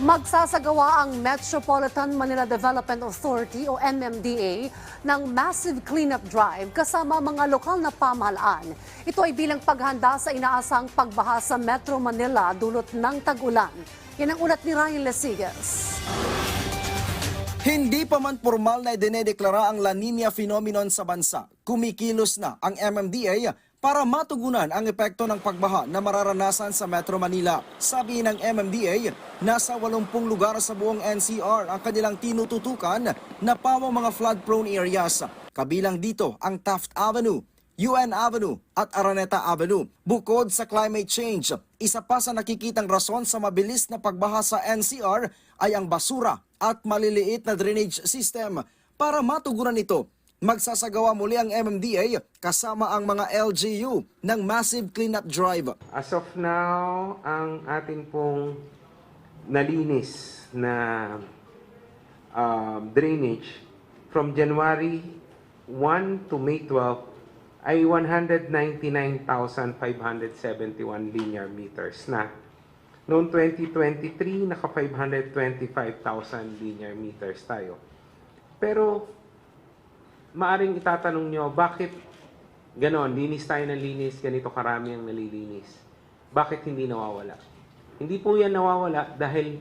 Magsasagawa ang Metropolitan Manila Development Authority o MMDA ng massive cleanup drive kasama mga lokal na pamahalaan. Ito ay bilang paghanda sa inaasang pagbaha sa Metro Manila dulot ng tag-ulan. Yan ang ulat ni Ryan Lesigas. Hindi pa man formal na idinedeklara ang La Nina phenomenon sa bansa, kumikilos na ang MMDA para matugunan ang epekto ng pagbaha na mararanasan sa Metro Manila. Sabi ng MMDA, nasa 80 lugar sa buong NCR ang kanilang tinututukan na pawang mga flood-prone areas. Kabilang dito ang Taft Avenue, UN Avenue at Araneta Avenue. Bukod sa climate change, isa pa sa nakikitang rason sa mabilis na pagbaha sa NCR ay ang basura at maliliit na drainage system. Para matugunan ito, magsasagawa muli ang MMDA kasama ang mga LGU ng massive cleanup drive. As of now, ang atin pong nalinis na um, drainage from January 1 to May 12 ay 199,571 linear meters na. Noong 2023, naka 525,000 linear meters tayo. Pero, maaring itatanong nyo, bakit ganon, linis tayo ng linis, ganito karami ang nalilinis? Bakit hindi nawawala? Hindi po yan nawawala dahil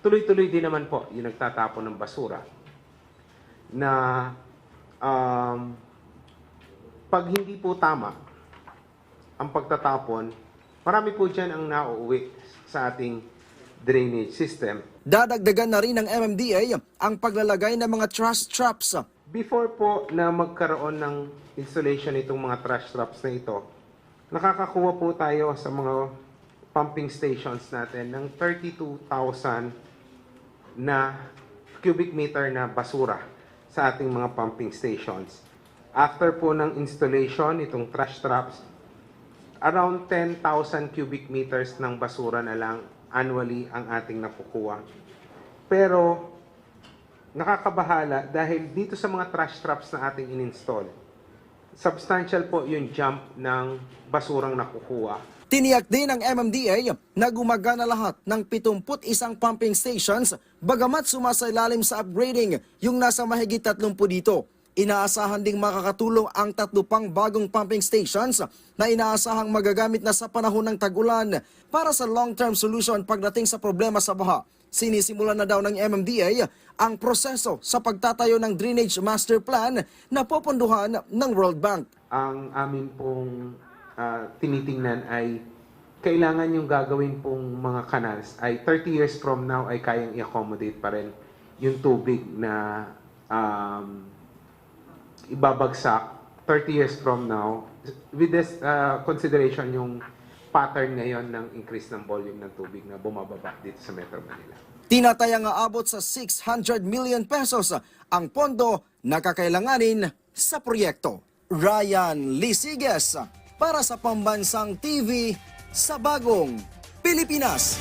tuloy-tuloy din naman po yung nagtatapon ng basura na um, pag hindi po tama ang pagtatapon, marami po dyan ang nauuwi sa ating drainage system. Dadagdagan na rin ng MMDA ang paglalagay ng mga trash traps Before po na magkaroon ng installation itong mga trash traps na ito, nakakakuha po tayo sa mga pumping stations natin ng 32,000 na cubic meter na basura sa ating mga pumping stations. After po ng installation itong trash traps, around 10,000 cubic meters ng basura na lang annually ang ating nakukuha. Pero nakakabahala dahil dito sa mga trash traps na ating in-install, substantial po yung jump ng basurang nakukuha. Tiniyak din ng MMDA na gumagana lahat ng 71 pumping stations bagamat sumasailalim sa upgrading yung nasa mahigit 30 dito. Inaasahan ding makakatulong ang tatlo pang bagong pumping stations na inaasahang magagamit na sa panahon ng tag-ulan para sa long-term solution pagdating sa problema sa baha. Sinisimulan na daw ng MMDA ang proseso sa pagtatayo ng Drainage Master Plan na popondohan ng World Bank. Ang amin pong ah, tinitingnan ay kailangan yung gagawin pong mga canals ay 30 years from now ay kayang i-accommodate pa rin yung tubig na um, ibabagsak 30 years from now with this ah, consideration yung pattern ngayon ng increase ng volume ng tubig na bumababa dito sa Metro Manila. Tinatayang aabot sa 600 million pesos ang pondo na kakailanganin sa proyekto. Ryan Lisiges para sa Pambansang TV sa Bagong Pilipinas.